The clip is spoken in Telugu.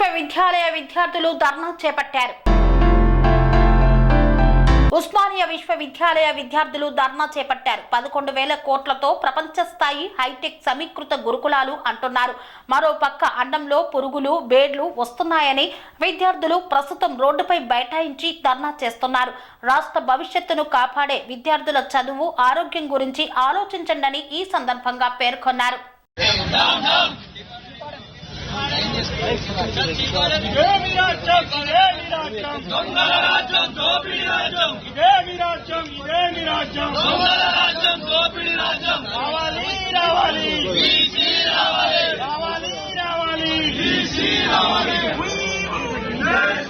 విశ్వవిద్యాలయ విద్యార్థులు ధర్నా చేపట్టారు. ఉస్మానియా విశ్వవిద్యాలయ విద్యార్థులు ధర్నా చేపట్టారు. పదకొండు వేల కోట్లతో ప్రపంచ స్థాయి హైటెక్ సమీకృత గురుకులాలు అంటున్నారు. మరో పక్క అన్నంలో పురుగులు బేడ్లు వస్తున్నాయని విద్యార్థులు ప్రస్తుతం రోడ్డుపై బైఠాయించి ధర్నా చేస్తున్నారు. రాష్ట్ర భవిష్యత్తును కాపాడే విద్యార్థుల చదువు ఆరోగ్యం గురించి ఆలోచించండి ఈ సందర్భంగా పేర్కొన్నారు. రావాలి రావాలి బీసీ రావాలి రావాలి